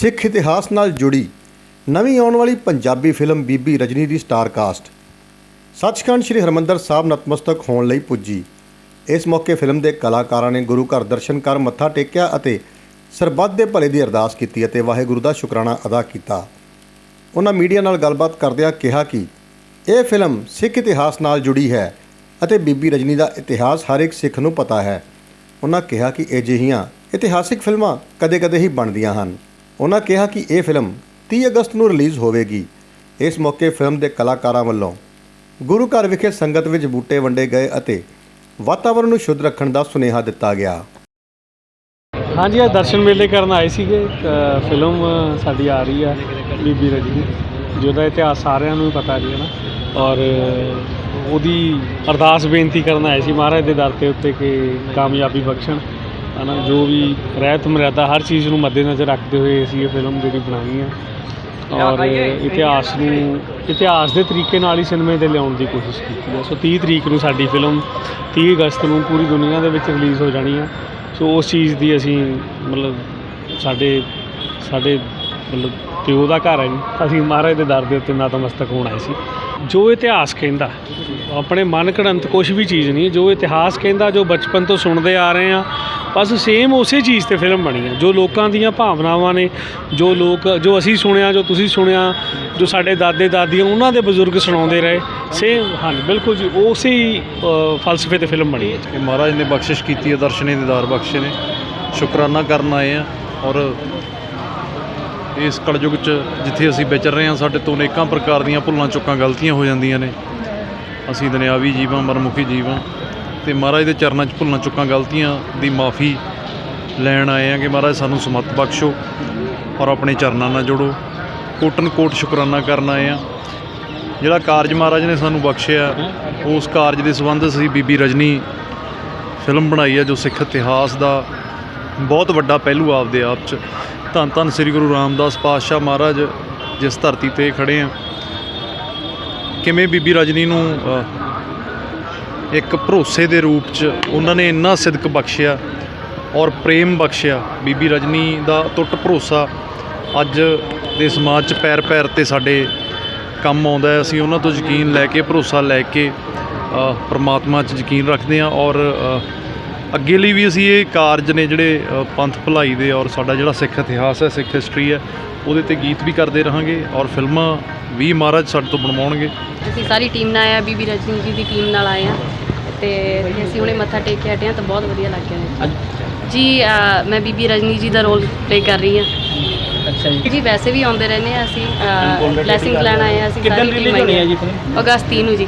ਸਿੱਖ ਇਤਿਹਾਸ ਨਾਲ ਜੁੜੀ ਨਵੀਂ ਆਉਣ ਵਾਲੀ ਪੰਜਾਬੀ ਫਿਲਮ ਬੀਬੀ ਰਜਨੀ ਦੀ ਸਟਾਰ ਕਾਸਟ ਸੱਚਖੰਡ ਸ੍ਰੀ ਹਰਮੰਦਰ ਸਾਹਿਬ ਨਤਮਸਤਕ ਹੋਣ ਲਈ ਪੁੱਜੀ। ਇਸ ਮੌਕੇ ਫਿਲਮ ਦੇ ਕਲਾਕਾਰਾਂ ਨੇ ਗੁਰੂ ਘਰ ਦਰਸ਼ਨ ਕਰ ਮੱਥਾ ਟੇਕਿਆ ਅਤੇ ਸਰਬੱਤ ਦੇ ਭਲੇ ਦੀ ਅਰਦਾਸ ਕੀਤੀ ਅਤੇ ਵਾਹਿਗੁਰੂ ਦਾ ਸ਼ੁਕਰਾਨਾ ਅਦਾ ਕੀਤਾ। ਉਹਨਾਂ ਮੀਡੀਆ ਨਾਲ ਗੱਲਬਾਤ ਕਰਦਿਆਂ ਕਿਹਾ ਕਿ ਇਹ ਫਿਲਮ ਸਿੱਖ ਇਤਿਹਾਸ ਨਾਲ ਜੁੜੀ ਹੈ ਅਤੇ ਬੀਬੀ ਰਜਨੀ ਦਾ ਇਤਿਹਾਸ ਹਰ ਇੱਕ ਸਿੱਖ ਨੂੰ ਪਤਾ ਹੈ। ਉਹਨਾਂ ਕਿਹਾ ਕਿ ਅਜਿਹੀਆਂ ਇਤਿਹਾਸਿਕ ਫਿਲਮਾਂ ਕਦੇ-ਕਦੇ ਹੀ ਬਣਦੀਆਂ ਹਨ। ਉਹਨਾਂ ਕਿਹਾ ਕਿ ਇਹ ਫਿਲਮ 30 ਅਗਸਤ ਨੂੰ ਰਿਲੀਜ਼ ਹੋਵੇਗੀ। ਇਸ ਮੌਕੇ ਫਿਲਮ ਦੇ ਕਲਾਕਾਰਾਂ ਵੱਲੋਂ ਗੁਰੂ ਘਰ ਵਿਖੇ ਸੰਗਤ ਵਿੱਚ ਬੂਟੇ ਵੰਡੇ ਗਏ ਅਤੇ ਵਾਤਾਵਰਣ ਨੂੰ ਸ਼ੁੱਧ ਰੱਖਣ ਦਾ ਸੁਨੇਹਾ ਦਿੱਤਾ ਗਿਆ। ਹਾਂਜੀ, ਅੱਜ ਦਰਸ਼ਨ ਮੇਲੇ ਕਰਨ ਆਏ ਸੀਗੇ। ਫਿਲਮ ਸਾਡੀ ਆ ਰਹੀ ਆ ਬੀਬੀ ਰਜਨੀ, ਜਿਹਦਾ ਇਤਿਹਾਸ ਸਾਰਿਆਂ ਨੂੰ ਪਤਾ ਜੀ, ਹੈ ਨਾ? ਔਰ ਉਹਦੀ ਅਰਦਾਸ ਬੇਨਤੀ ਕਰਨ ਆਏ ਸੀ ਮਹਾਰਾਜ ਦੇ ਦਰ ਤੇ ਉੱਤੇ ਕਿ ਕਾਮਯਾਬੀ ਬਖਸ਼ਣ। ਹਨਾ ਜੋ ਵੀ ਰਹਿਤ ਮਰਿਆਦਾ ਹਰ ਚੀਜ਼ ਨੂੰ ਮੱਦੇਨਜ਼ਰ ਰੱਖਦੇ ਹੋਏ ਅਸੀਂ ਇਹ ਫਿਲਮ ਜਿਹੜੀ ਬਣਾਈ ਹੈ ਔਰ ਇਤਿਹਾਸ ਨੂੰ ਇਤਿਹਾਸ ਦੇ ਤਰੀਕੇ ਨਾਲ ਹੀ ਸਿਨੇਮੇ ਤੇ ਲਿਆਉਣ ਦੀ ਕੋਸ਼ਿਸ਼ ਕੀਤੀ ਹੈ ਸੋ 30 ਤਰੀਕ ਨੂੰ ਸਾਡੀ ਫਿਲਮ 30 ਅਗਸਤ ਨੂੰ ਪੂਰੀ ਦੁਨੀਆ ਦੇ ਵਿੱਚ ਰਿਲੀਜ਼ ਹੋ ਜਾਣੀ ਹੈ ਸੋ ਉਸ ਚੀਜ਼ ਦੀ ਅਸੀਂ ਮਤਲਬ ਸਾਡੇ ਸਾਡੇ ਮਤਲਬ ਪਿਓ ਦਾ ਘਰ ਹੈ ਜੀ ਅਸੀਂ ਮਹਾਰਾਜ ਦੇ ਦਰ ਦੇ ਉੱਤੇ ਨਤਮਸਤਕ ਹੋਣ ਆਏ ਸੀ। ਜੋ ਇਤਿਹਾਸ ਕਹਿੰਦਾ, ਆਪਣੇ ਮਨ ਘੜੰਤ ਕੁਝ ਵੀ ਚੀਜ਼ ਨਹੀਂ, ਜੋ ਇਤਿਹਾਸ ਕਹਿੰਦਾ, ਜੋ ਬਚਪਨ ਤੋਂ ਸੁਣਦੇ ਆ ਰਹੇ ਆ ਬਸ ਸੇਮ ਉਸੇ ਚੀਜ਼ ਤੇ ਫਿਲਮ ਬਣੀ ਹੈ। ਜੋ ਲੋਕਾਂ ਦੀਆਂ ਭਾਵਨਾਵਾਂ ਨੇ, ਜੋ ਲੋਕ, ਜੋ ਅਸੀਂ ਸੁਣਿਆ, ਜੋ ਤੁਸੀਂ ਸੁਣਿਆ, ਜੋ ਸਾਡੇ ਦਾਦੇ ਦਾਦੀਆਂ ਉਹਨਾਂ ਦੇ ਬਜ਼ੁਰਗ ਸੁਣਾਉਂਦੇ ਰਹੇ। ਸੇਮ ਹਾਂਜੀ, ਬਿਲਕੁਲ ਜੀ, ਉਸੇ ਹੀ ਫਲਸਫੇ ਤੇ ਫਿਲਮ ਬਣੀ ਹੈ ਮਹਾਰਾਜ ਨੇ ਬਖਸ਼ਿਸ਼ ਕੀਤੀ ਹੈ, ਦਰਸ਼ਨੇ ਦੀਦਾਰ ਬਖਸ਼ੇ ਨੇ। ਸ਼ੁਕਰਾਨਾ ਕਰਨ ਆਏ ਆ ਔਰ ਇਸ ਕਲਯੁਗ 'ਚ ਜਿੱਥੇ ਅਸੀਂ ਵਿਚਰ ਰਹੇ ਹਾਂ, ਸਾਡੇ ਤੋਂ ਅਨੇਕਾਂ ਪ੍ਰਕਾਰ ਦੀਆਂ ਭੁੱਲਾਂ ਚੁੱਕਾਂ ਗਲਤੀਆਂ ਹੋ ਜਾਂਦੀਆਂ ਨੇ। ਅਸੀਂ ਦੁਨਿਆਵੀ ਜੀਵਾਂ, ਮਰਮੁਖੀ ਜੀਵਾਂ ਤੇ ਮਹਾਰਾਜ ਦੇ ਚਰਨਾਂ 'ਚ ਭੁੱਲਾਂ ਚੁੱਕਾਂ ਗਲਤੀਆਂ ਦੀ ਮਾਫੀ ਲੈਣ ਆਏ ਹਾਂ ਕਿ ਮਹਾਰਾਜ ਸਾਨੂੰ ਸਮਤ ਬਖਸ਼ੋ ਔਰ ਆਪਣੇ ਚਰਨਾਂ ਨਾਲ ਜੋੜੋ। ਕੋਟਨ ਕੋਟ ਸ਼ੁਕਰਾਨਾ ਕਰਨ ਆਏ ਹਾਂ। ਜਿਹੜਾ ਕਾਰਜ ਮਹਾਰਾਜ ਨੇ ਸਾਨੂੰ ਬਖਸ਼ਿਆ, ਉਸ ਕਾਰਜ ਦੇ ਸੰਬੰਧ ਅਸੀਂ ਬੀਬੀ ਰਜਨੀ ਫਿਲਮ ਬਣਾਈ ਹੈ, ਜੋ ਸਿੱਖ ਇਤਿਹਾਸ ਦਾ ਬਹੁਤ ਵੱਡਾ ਪਹਿਲੂ ਆਪਦੇ ਆਪ 'ਚ। ਧੰਨ ਧੰਨ ਸ੍ਰੀ ਗੁਰੂ ਰਾਮਦਾਸ ਪਾਤਸ਼ਾਹ ਮਹਾਰਾਜ ਜਿਸ ਧਰਤੀ ਤੇ ਖੜੇ ਆ। ਕਿਵੇਂ ਬੀਬੀ ਰਜਨੀ ਨੂੰ ਇੱਕ ਭਰੋਸੇ ਦੇ ਰੂਪ 'ਚ ਉਹਨਾਂ ਨੇ ਇੰਨਾ ਸਿਦਕ ਬਖਸ਼ਿਆ ਔਰ ਪ੍ਰੇਮ ਬਖਸ਼ਿਆ, ਬੀਬੀ ਰਜਨੀ ਦਾ ਟੁੱਟ ਭਰੋਸਾ ਅੱਜ ਦੇ ਸਮਾਜ 'ਚ ਪੈਰ ਪੈਰ ਤੇ ਸਾਡੇ ਕੰਮ ਆਉਂਦਾ ਹੈ। ਅਸੀਂ ਉਹਨਾਂ ਤੋਂ ਯਕੀਨ ਲੈ ਕੇ, ਭਰੋਸਾ ਲੈ ਕੇ ਪਰਮਾਤਮਾ 'ਚ ਯਕੀਨ ਰੱਖਦੇ ਹਾਂ ਔਰ ਅੱਗੇ ਲਈ ਵੀ ਅਸੀਂ ਇਹ ਕਾਰਜ ਨੇ ਜਿਹੜੇ ਪੰਥ ਭਲਾਈ ਦੇ ਔਰ ਸਾਡਾ ਜਿਹੜਾ ਸਿੱਖ ਇਤਿਹਾਸ ਹੈ ਸਿੱਖ ਹਿਸਟਰੀ ਹੈ ਉਹਦੇ ਤੇ ਗੀਤ ਵੀ ਕਰਦੇ ਰਹਾਂਗੇ ਔਰ ਫਿਲਮਾਂ ਵੀ ਮਹਾਰਾਜ ਸਾਡੇ ਤੋਂ ਬਣਵਾਉਣਗੇ। ਅਸੀਂ ਸਾਰੀ ਟੀਮ ਨਾਲ ਆਏ ਆ ਬੀਬੀ ਰਜਨੀ ਜੀ ਦੀ ਟੀਮ ਨਾਲ ਆਏ ਆ ਤੇ ਅਸੀਂ ਹੁਣੇ ਮੱਥਾ ਟੇਕ ਕੇ ਹਟੇ ਹਾਂ ਤਾਂ ਬਹੁਤ ਵਧੀਆ ਲੱਗਿਆ ਨੇ ਜੀ ਮੈਂ ਬੀਬੀ ਰਜਨੀ ਜੀ ਦਾ ਰੋਲ ਪਲੇ ਕਰ ਰਹੀ ਹਾਂ। ਅੱਛਾ ਜੀ। ਜੀ ਵੈਸੇ ਵੀ ਆਉਂਦੇ ਰਹਿੰਦੇ ਆ ਅਸੀਂ ਬਲੇਸਿੰਗ ਲੈਣ ਆਏ ਆ ਅਸੀਂ ਸਾਰੀ ਟੀਮ ਆਈ ਜੀ ਫਿਲਮ ਅਗਸਤ 3 ਨੂੰ ਜੀ।